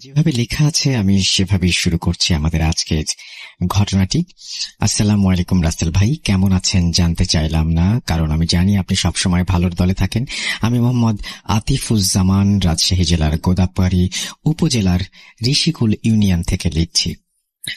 যেভাবে লেখা আছে, আমি সেভাবেই শুরু করছি আমাদের আজকের ঘটনাটি। আসসালাম আলাইকুম রাসেল ভাই, কেমন আছেন জানতে চাইলাম না, কারণ আমি জানি আপনি সবসময় ভালোর দলে থাকেন। আমি মোহাম্মদ আতিফুজ্জামান, রাজশাহী জেলার গোদাপাড়ি উপজেলার ঋষিকুল ইউনিয়ন থেকে লিখছি।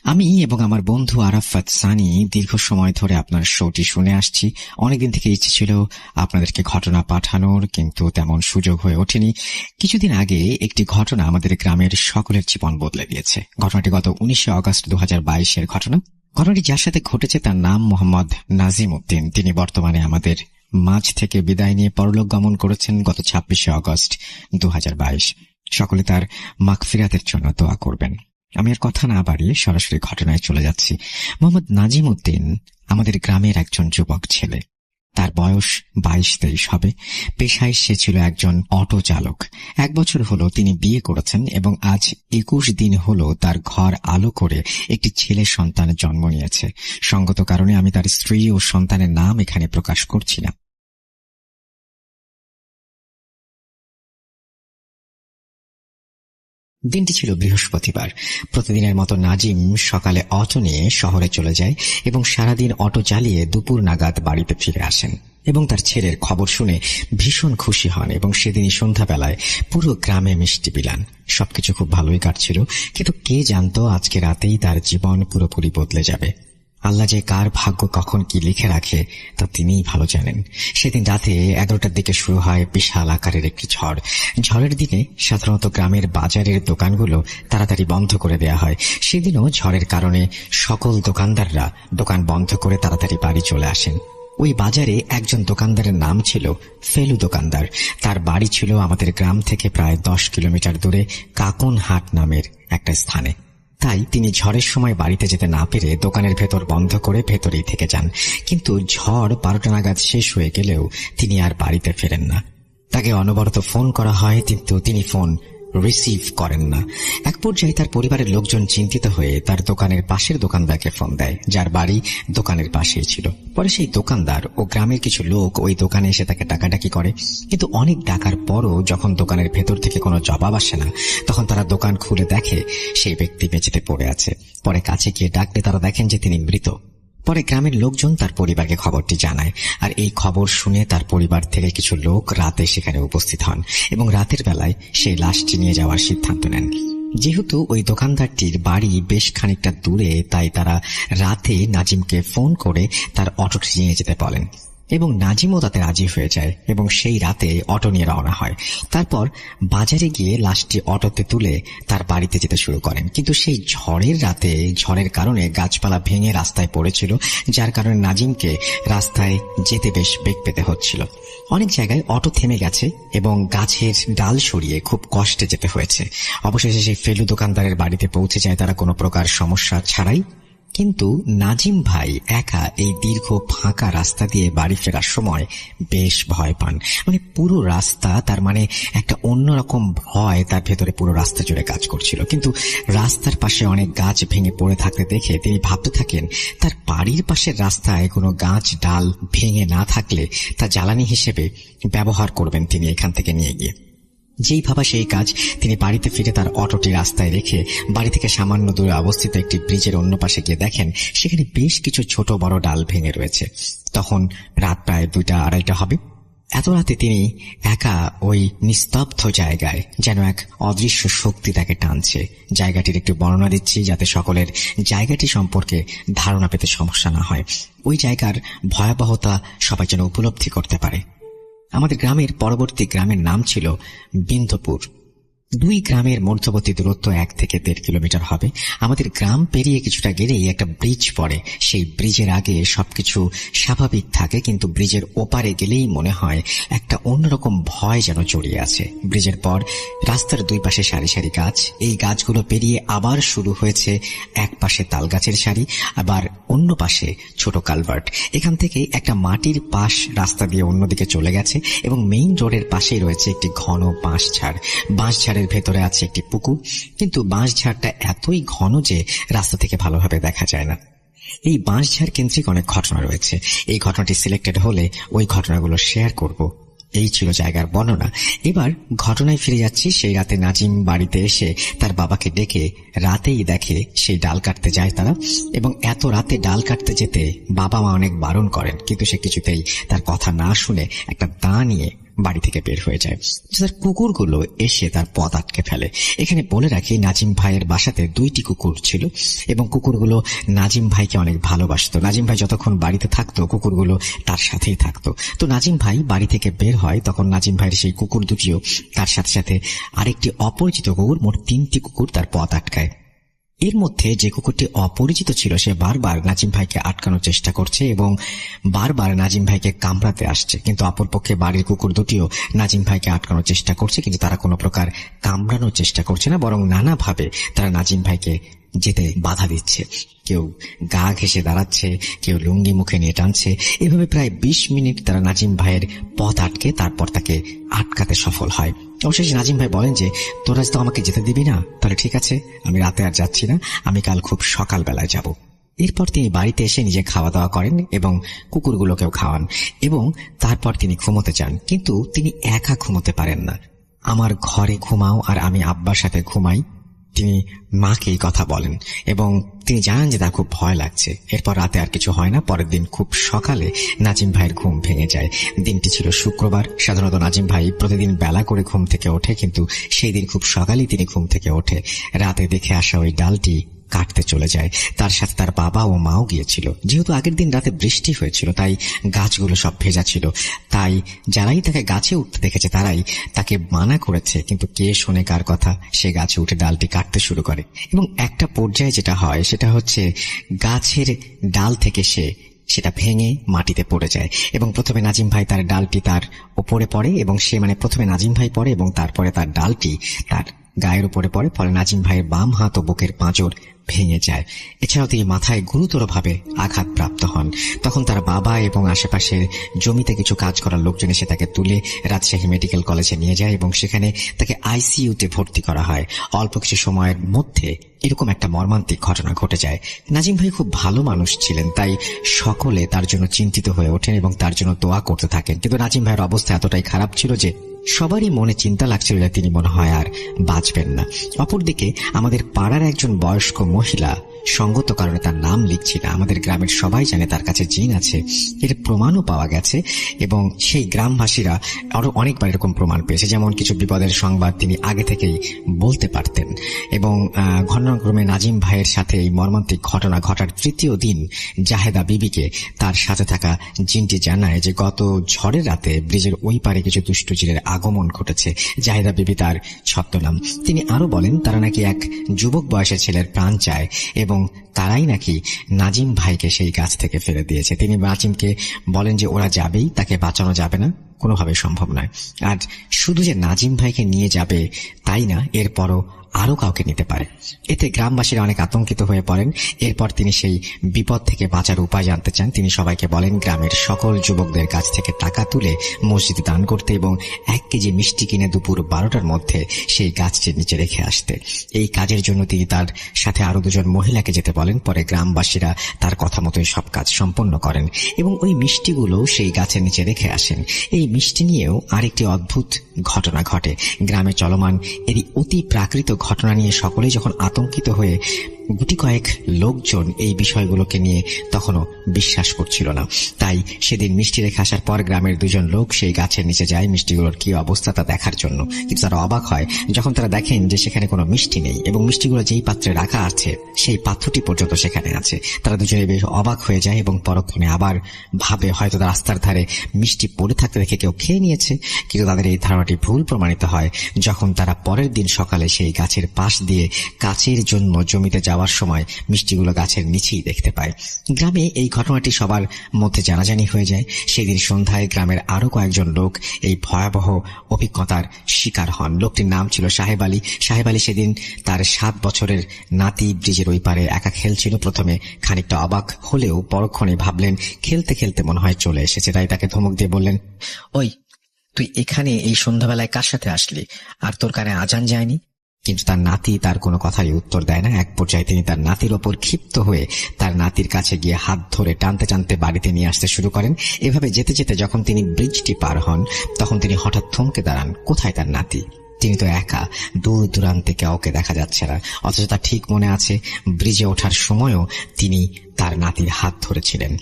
আমি এবং আমার বন্ধু আরাফাত সানি দীর্ঘ সময় ধরে আপনার শোটি শুনে আসছি। অনেকদিন থেকে ইচ্ছে ছিল আপনাদেরকে ঘটনা পাঠানোর, কিন্তু তেমন সুযোগ হয়ে ওঠেনি। কিছুদিন আগে একটি ঘটনা আমাদের গ্রামের সকলের জীবন বদলে দিয়েছে। ঘটনাটি গত উনিশে আগস্ট দু বাইশের ঘটনা। ঘটনাটি যার সাথে ঘটেছে তার নাম মোহাম্মদ নাজিম উদ্দিন তিনি বর্তমানে আমাদের মাঝ থেকে বিদায় নিয়ে পরলোক গমন করেছেন গত ছাব্বিশে আগস্ট দু হাজার সকলে তার মাগফিরাতের জন্য দোয়া করবেন। আমি আর কথা না বাড়িয়ে সরাসরি ঘটনায় চলে যাচ্ছি। মোহাম্মদ নাজিম উদ্দিন আমাদের গ্রামের একজন যুবক ছেলে। তার বয়স বাইশ তেইশ হবে। পেশায় সে ছিল একজন অটো চালক। এক বছর হলো তিনি বিয়ে করেছেন এবং আজ একুশ দিন হলো তার ঘর আলো করে একটি ছেলে সন্তানের জন্ম নিয়েছে। সঙ্গত কারণে আমি তার স্ত্রী ও সন্তানের নাম এখানে প্রকাশ করছি না। দিনটি ছিল বৃহস্পতিবার। প্রতিদিনের মতো নাজিম সকালে অটো নিয়ে শহরে চলে যায় এবং সারাদিন অটো চালিয়ে দুপুর নাগাদ বাড়িতে ফিরে আসেন এবং তার ছেলের খবর শুনে ভীষণ খুশি হন এবং সেদিনই সন্ধ্যাবেলায় পুরো গ্রামে মিষ্টি পিলান সবকিছু খুব ভালোই কাটছিল, কিন্তু কে জানতো আজকে রাতেই তার জীবন পুরোপুরি বদলে যাবে। আল্লাহ যে কার ভাগ্য কখন কি লিখে রাখে, তা তিনিই ভালো জানেন। সেদিন রাতে এগারোটার দিকে শুরু হয় বিশাল আকারের একটি ঝড়। ঝড়ের দিনে সাধারণত গ্রামের বাজারের দোকানগুলো তাড়াতাড়ি বন্ধ করে দেয়া হয়। সেদিনও ঝড়ের কারণে সকল দোকানদাররা দোকান বন্ধ করে তাড়াতাড়ি বাড়ি চলে আসেন। ওই বাজারে একজন দোকানদারের নাম ছিল ফেলু দোকানদার। তার বাড়ি ছিল আমাদের গ্রাম থেকে প্রায় দশ কিলোমিটার দূরে কাকুনহাট নামের একটা স্থানে। তাই তিনি ঝড়ের সময় বাড়িতে যেতে না পেরে দোকানের ভেতর বন্ধ করে ভেতরেই থেকে যান। কিন্তু ঝড় বারোটা নাগাদ শেষ হয়ে গেলেও তিনি আর বাড়িতে ফেরেন না। তাকে অনবরত ফোন করা হয়, কিন্তু তিনি ফোন রিসিভ করেন না। এক পর্যায়ে তার পরিবারের লোকজন চিন্তিত হয়ে তার দোকানের পাশের দোকানদারকে ফোন দেয়, যার বাড়ি দোকানের পাশেই ছিল। পরে সেই দোকানদার ও গ্রামের কিছু লোক ওই দোকানে এসে তাকে ডাকাডাকি করে। কিন্তু অনেক ডাকার পরও যখন দোকানের ভেতর থেকে কোনো জবাব আসে না, তখন তারা দোকান খুলে দেখে সেই ব্যক্তি বেঁচেতে পড়ে আছে। পরে কাছে গিয়ে ডাকলে তারা দেখেন যে তিনি মৃত। পরে গ্রামের লোকজন তার পরিবারকে খবরটি জানায়, আর এই খবর শুনে তার পরিবার থেকে কিছু লোক রাতে সেখানে উপস্থিত হন এবং রাতের বেলায় সেই লাশটি নিয়ে যাওয়ার সিদ্ধান্ত নেন। যেহেতু ওই দোকানদারটির বাড়ি বেশ খানিকটা দূরে, তাই তারা রাতে নাজিমকে ফোন করে তার অটোটি নিয়ে যেতে বলেন। এবং নাজিমও তাতে রাজি হয়ে যায় এবং সেই রাতে অটো নিয়ে রওনা হয়। তারপর বাজারে গিয়ে লাশটি অটোতে তুলে তার বাড়িতে যেতে শুরু করেন। কিন্তু সেই ঝড়ের রাতে, ঝড়ের কারণে গাছপালা ভেঙে রাস্তায় পড়েছিল, যার কারণে নাজিমকে রাস্তায় যেতে বেশ বেগ পেতে হচ্ছিল। অনেক জায়গায় অটো থেমে গেছে এবং গাছের ডাল সরিয়ে খুব কষ্টে যেতে হয়েছে। অবশেষে সেই ফেলু দোকানদারের বাড়িতে পৌঁছে যায়, তারা কোনো প্রকার সমস্যা ছাড়াই কিন্তু নাজিম ভাই একা এই দীর্ঘ ফাঁকা রাস্তা দিয়ে বাড়ি ফেরার সময় বেশ ভয় পান। মানে পুরো রাস্তা তার মানে একটা অন্যরকম ভয় তার ভেতরে পুরো রাস্তা জুড়ে কাজ করছিল। কিন্তু রাস্তার পাশে অনেক গাছ ভেঙে পড়ে থাকতে দেখে তিনি ভাবতে থাকেন, তার বাড়ির পাশের রাস্তায় কোনো গাছ ডাল ভেঙে না থাকলে তা জ্বালানি হিসেবে ব্যবহার করবেন তিনি এখান থেকে নিয়ে গিয়ে। যেই ভাবা সেই কাজ তিনি বাড়িতে ফিরে তার অটোটি রাস্তায় রেখে বাড়ি থেকে সামান্য দূরে অবস্থিত একটি ব্রিজের অন্য পাশে গিয়ে দেখেন সেখানে বেশ কিছু ছোট বড় ডাল ভেঙে রয়েছে। তখন রাত প্রায় দুইটা আড়াইটা হবে। এত রাতে তিনি একা ওই নিস্তব্ধ জায়গায় যেন এক অদৃশ্য শক্তি তাকে টানছে। জায়গাটির একটু বর্ণনা দিচ্ছি যাতে সকলের জায়গাটি সম্পর্কে ধারণা পেতে সমস্যা না হয়। ওই জায়গার ভয়াবহতা সবাই যেন উপলব্ধি করতে পারে। আমাদের গ্রামের পরবর্তী গ্রামের নাম ছিল বিন্দুপুর। দুই গ্রামের মধ্যবর্তী দূরত্ব এক থেকে দেড় কিলোমিটার হবে। আমাদের গ্রাম পেরিয়ে কিছুটা গেলেই একটা ব্রিজ পড়ে। সেই ব্রিজের আগে সবকিছু স্বাভাবিক থাকে, কিন্তু ব্রিজের ওপারে গেলেই মনে হয় একটা অন্যরকম ভয় যেন জড়িয়ে আছে। ব্রিজের পর রাস্তার দুই পাশে সারি সারি গাছ। এই গাছগুলো পেরিয়ে আবার শুরু হয়েছে এক পাশে তাল গাছের সারি, আবার অন্য পাশে ছোট কালভার্ট। এখান থেকে একটা মাটির পাশ রাস্তা দিয়ে অন্যদিকে চলে গেছে এবং মেইন রোডের পাশেই রয়েছে একটি ঘন বাঁশ ঝাড় বাঁশ ঝাড়ের ভেতরে আছে একটি পুকুর, কিন্তু বাঁশঝাড়টা এতই ঘন যে রাস্তা থেকে ভালোভাবে দেখা যায় না। এই বাঁশঝাড় কেন্দ্রিক অনেক ঘটনা রয়েছে। এই ঘটনাটি সিলেক্টেড হলে ওই ঘটনাগুলো শেয়ার করব। এই ছিল জায়গার বর্ণনা। এবার ঘটনায় ফিরে যাচ্ছি। সেই রাতে নাজিম বাড়িতে এসে তার বাবাকে ডেকে রাতেই দেখে সেই ডাল কাটতে যায় তারা এবং এত রাতে ডাল কাটতে যেতে বাবা মা অনেক বারণ করেন, কিন্তু সে কিছুতেই তার কথা না শুনে একটা দা নিয়ে বাড়ি থেকে বের হয়ে যায়। তার কুকুরগুলো এসে তার পথ আটকে ফেলে। এখানে বলে রাখি, নাজিম ভাইয়ের বাসাতে দুইটি কুকুর ছিল এবং কুকুরগুলো নাজিম ভাইকে অনেক ভালোবাসতো। নাজিম ভাই যতক্ষণ বাড়িতে থাকতো, কুকুরগুলো তার সাথেই থাকতো। তো নাজিম ভাই বাড়ি থেকে বের হয়, তখন নাজিম ভাইয়ের সেই কুকুর দুটিও তার সাথে সাথে আরেকটি অপরিচিত কুকুর, মোট তিনটি কুকুর তার পথ আটকায়। এর মধ্যে যে কুকুরটি অপরিচিত ছিল, সে বারবার নাজিম ভাইকে আটকানোর চেষ্টা করছে এবং বারবার নাজিম ভাইকে কামড়াতে আসছে। কিন্তু অপর পক্ষে বাড়ির কুকুর দুটিও নাজিম ভাইকে আটকানোর চেষ্টা করছে, কিন্তু তারা কোনো প্রকার কামড়ানোর চেষ্টা করছে না, বরং নানাভাবে তারা নাজিম ভাইকে যেতে বাধা দিচ্ছে। কেউ গা ঘেসে দাঁড়াচ্ছে, কেউ লুঙ্গি মুখে নিয়ে টানছে। এভাবে প্রায় বিশ মিনিট তারা নাজিম ভাইয়ের পথ আটকে, তারপর তাকে আটকাতে সফল হয়। অবশেষে নাজিম ভাই বলেন যে, তোরা তো আমাকে যেতে দিবি না, তাহলে ঠিক আছে, আমি রাতে আর যাচ্ছি না, আমি কাল খুব সকালবেলায় যাব। এরপর তিনি বাড়িতে এসে নিজে খাওয়া দাওয়া করেন এবং কুকুরগুলোকেও খাওয়ান এবং তারপর তিনি ঘুমোতে চান কিন্তু তিনি একা ঘুমোতে পারেন না। আমার ঘরে ঘুমাও আর আমি আব্বার সাথে ঘুমাই তিনি মাকে এই কথা বলেন এবং তিনি জানান যে তার খুব ভয় লাগছে। এরপর রাতে আর কিছু হয় না। পরের দিন খুব সকালে নাজিম ভাইয়ের ঘুম ভেঙে যায়। দিনটি ছিল শুক্রবার। সাধারণত নাজিম ভাই প্রতিদিন বেলা করে ঘুম থেকে ওঠে, কিন্তু সেই দিন খুব সকালেই তিনি ঘুম থেকে ওঠে। রাতে দেখে আসা ওই ডালটি কাটতে চলে যায়। তার সাথে তার বাবা ও মাও গিয়েছিল। যেহেতু আগের দিন রাতে বৃষ্টি হয়েছিল, তাই গাছগুলো সব ভেজা ছিল। তাই যারাই তাকে গাছে উঠতে দেখেছে, তারাই তাকে মানা করেছে। কিন্তু কে শোনে কার কথা? সে গাছে উঠে ডালটি কাটতে শুরু করে। এবং একটা পর্যায়ে যেটা হয়, সেটা হচ্ছে গাছের ডাল থেকে সে সেটা ভেঙে মাটিতে পড়ে যায়। এবং প্রথমে নাজিম ভাই তার ডালটি তার ওপরে পড়ে এবং সে মানে প্রথমে নাজিম ভাই পড়ে এবং তারপরে তার ডালটি তার গায়ের উপরে পড়ে। ফলে নাজিম ভাইয়ের বাম হাত ও বুকের পাঁজর ভেঙে যায়। এছাড়াও তিনি মাথায় গুরুতরভাবে আঘাতপ্রাপ্ত হন। তখন তার বাবা এবং আশেপাশের জমিতে কিছু কাজ করার লোকজন এসে তাকে তুলে রাজশাহী মেডিকেল কলেজে নিয়ে যায় এবং সেখানে তাকে আইসিইউতে ভর্তি করা হয়। অল্প কিছু সময়ের মধ্যে এরকম একটা মর্মান্তিক ঘটনা ঘটে যায়। নাজিম ভাই খুব ভালো মানুষ ছিলেন, তাই সকলে তার জন্য চিন্তিত হয়ে ওঠেন এবং তার জন্য দোয়া করতে থাকেন। কিন্তু নাজিম ভাইয়ের অবস্থা এতটাই খারাপ ছিল যে সবারই মনে চিন্তা লাগছিল যে তিনি মনে হয় আর বাঁচবেন না। অপরদিকে আমাদের পাড়ার একজন বয়স্ক মহিলা সঙ্গত কারণে তার নাম লিখছি না। আমাদের গ্রামের সবাই জানে তার কাছে জিন আছে। এর প্রমাণও পাওয়া গেছে এবং সেই গ্রামবাসীরা আরও অনেকবার এরকম প্রমাণ পেয়েছে। যেমন কিছু বিপদের সংবাদ তিনি আগে থেকেই বলতে পারতেন। এবং ঘটনাক্রমে নাজিম ভাইয়ের সাথে এই মর্মান্তিক ঘটনা ঘটার তৃতীয় দিন জাহেদা বিবিকে তার সাথে থাকা জিনটি জানায় যে গত ঝড়ের রাতে ব্রিজের ওই পারে কিছু দুষ্টজিরের আগমন ঘটেছে। জাহেদা বিবি তার ছদ্মনাম তিনি আরও বলেন, তারা নাকি এক যুবক বয়সের ছেলের প্রাণ চায় এবং তারাই নাকি নাজিম ভাইকে সেই গাছ থেকে ফেলে দিয়েছে। তিনি নাজিমকে বলেন যে, ওরা যাবেই, তাকে বাঁচানো যাবে না, কোনোভাবে সম্ভব নয়। আর শুধু যে নাজিম ভাইকে নিয়ে যাবে তাই না, এরপরও আরও কাউকে নিতে পারে। এতে গ্রামবাসীরা অনেক আতঙ্কিত হয়ে পড়েন। এরপর তিনি সেই বিপদ থেকে বাঁচার উপায় জানতে চান। তিনি সবাইকে বলেন, গ্রামের সকল যুবকদের কাছ থেকে টাকা তুলে মসজিদে দান করতে এবং এক কেজি মিষ্টি কিনে দুপুর বারোটার মধ্যে সেই গাছটির নিচে রেখে আসতে। এই কাজের জন্য তিনি তার সাথে আরও দুজন মহিলাকে যেতে বলেন। পরে গ্রামবাসীরা তার কথা মতোই সব কাজ সম্পন্ন করেন এবং ওই মিষ্টিগুলো সেই গাছের নিচে রেখে আসেন। এই মিষ্টি নিয়েও আরেকটি অদ্ভুত ঘটনা ঘটে। গ্রামে চলমান এরই অতি প্রাকৃত ঘটনা নিয়ে সকলেই যখন আতঙ্কিত হয়ে গুটি কয়েক লোকজন এই বিষয়গুলোকে নিয়ে তখনও বিশ্বাস করছিল না। তাই সেদিন মিষ্টি রেখে আসার পর গ্রামের দুজন লোক সেই গাছের নিচে যায় মিষ্টিগুলোর কি অবস্থা তা দেখার জন্য। কিন্তু তারা অবাক হয় যখন তারা দেখেন যে সেখানে কোনো মিষ্টি নেই এবং মিষ্টিগুলো যেই পাত্রে রাখা আছে সেই পাত্রটি পর্যন্ত সেখানে আছে। তারা দুজনে বেশ অবাক হয়ে যায় এবং পরক্ষণে আবার ভাবে হয়তো রাস্তার ধারে মিষ্টি পড়ে থাকতে দেখে কেউ খেয়ে নিয়েছে। কিন্তু তাদের এই ধারণাটি ভুল প্রমাণিত হয়। যখন তারা পরের দিন সকালে সেই গাছের পাশ দিয়ে কাছের জন্য জমিতে যাওয়ার সময় মিষ্টিগুলো গাছের নিচেই দেখতে পায়। গ্রামে এই ঘটনাটি সবার মধ্যে জানাজানি হয়ে যায়। সেদিন সন্ধ্যায় গ্রামের আরও কয়েকজন লোক এই ভয়াবহ অভিজ্ঞতার শিকার হন। লোকটির নাম ছিল সাহেব আলী। সাহেব আলী সেদিন তার সাত বছরের নাতি ব্রিজের ওই পারে একা খেলছিল। প্রথমে খানিকটা অবাক হলেও পরক্ষণে ভাবলেন, খেলতে খেলতে মনে হয় চলে এসেছে। তাই তাকে ধমক দিয়ে বললেন, ওই, তুই এখানে এই সন্ধ্যাবেলায় কার সাথে আসলি? আর তোর কানে আজান যায়নি? কিন্তু তার নাতি তার কোনো কথারই উত্তর দেয় না। এক পর্যায়ে তিনি তার নাতির ওপর ক্ষিপ্ত হয়ে তার নাতির কাছে গিয়ে হাত ধরে টানতে টানতে বাড়িতে নিয়ে আসতে শুরু করেন। এভাবে যেতে যেতে যখন তিনি ব্রিজটি পার হন, তখন তিনি হঠাৎ থমকে দাঁড়ান। কোথায় তার নাতি? তিনি তো একা। দূর দূরান্তে কাউকে দেখা যাচ্ছে না। অথচ তার ঠিক মনে আছে, ব্রিজে ওঠার সময়ও তিনি তার নাতির হাত ধরেছিলেন।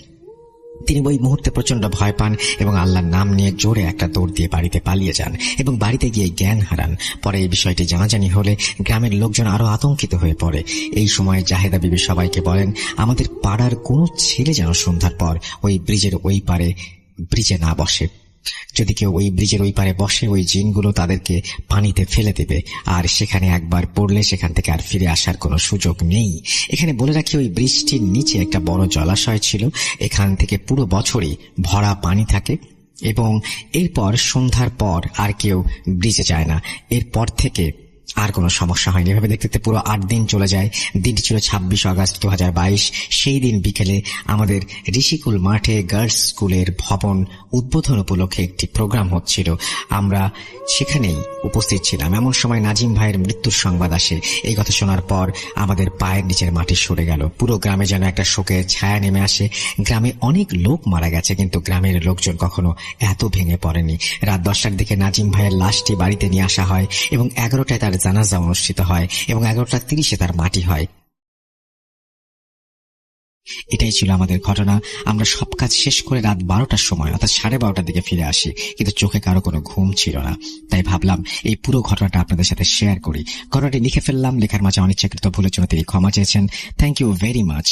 তিনি ওই মুহূর্তে প্রচণ্ড ভয় পান এবং আল্লাহর নাম নিয়ে জোরে একটা দৌড় দিয়ে বাড়িতে পালিয়ে যান এবং বাড়িতে গিয়ে জ্ঞান হারান। পরে এই বিষয়টি জানাজানি হলে গ্রামের লোকজন আরও আতঙ্কিত হয়ে পড়ে। এই সময় জাহেদা বিবি সবাইকে বলেন, আমাদের পাড়ার কোনো ছেলে যেন সন্ধ্যার পর ওই ব্রিজের ওই পারে ব্রিজে না বসে। যদি কেউ ওই ব্রিজের ওই পারে বসে, ওই জিনগুলো তাদেরকে পানিতে ফেলে দেবে, আর সেখানে একবার পড়লে সেখান থেকে আর ফিরে আসার কোনো সুযোগ নেই। এখানে বলে রাখি, ওই ব্রিজটির নিচে একটা বড় জলাশয় ছিল। এখান থেকে পুরো বছরই ভরা পানি থাকে এবং এরপর সন্ধ্যার পর আর কেউ ব্রিজে যায় না। এরপর থেকে আর কোনো সমস্যা হয়নি। এভাবে দেখতে দেখতে পুরো আট দিন চলে যায়। দিনটি ছিল ছাব্বিশ আগস্ট দু হাজার বাইশ। সেই দিন বিকেলে আমাদের ঋষিকুল মাঠে গার্লস স্কুলের ভবন উদ্বোধন উপলক্ষে একটি প্রোগ্রাম হচ্ছিল। আমরা সেখানেই উপস্থিত ছিলাম। এমন সময় নাজিম ভাইয়ের মৃত্যুর সংবাদ আসে। এই কথা শোনার পর আমাদের পায়ের নিচের মাটি সরে গেল। পুরো গ্রামে যেন একটা শোকের ছায়া নেমে আসে। গ্রামে অনেক লোক মারা গেছে, কিন্তু গ্রামের লোকজন কখনো এত ভেঙে পড়েনি। রাত দশটার দিকে নাজিম ভাইয়ের লাশটি বাড়িতে নিয়ে আসা হয় এবং এগারোটায় তার জানাজা অনুষ্ঠিত হয় এবং এগারোটা তিরিশে তার মাটি হয়। এটাই ছিল আমাদের ঘটনা। আমরা সব কাজ শেষ করে রাত বারোটার সময়, অর্থাৎ সাড়ে বারোটার দিকে ফিরে আসি, কিন্তু চোখে কারও কোনো ঘুম ছিল না। তাই ভাবলাম, এই পুরো ঘটনাটা আপনাদের সাথে শেয়ার করি। ঘটনাটি লিখে ফেললাম, লেখার মাঝে অনিচ্ছাকৃত ভুলের জন্য তিনি ক্ষমা চেয়েছেন। Thank you very much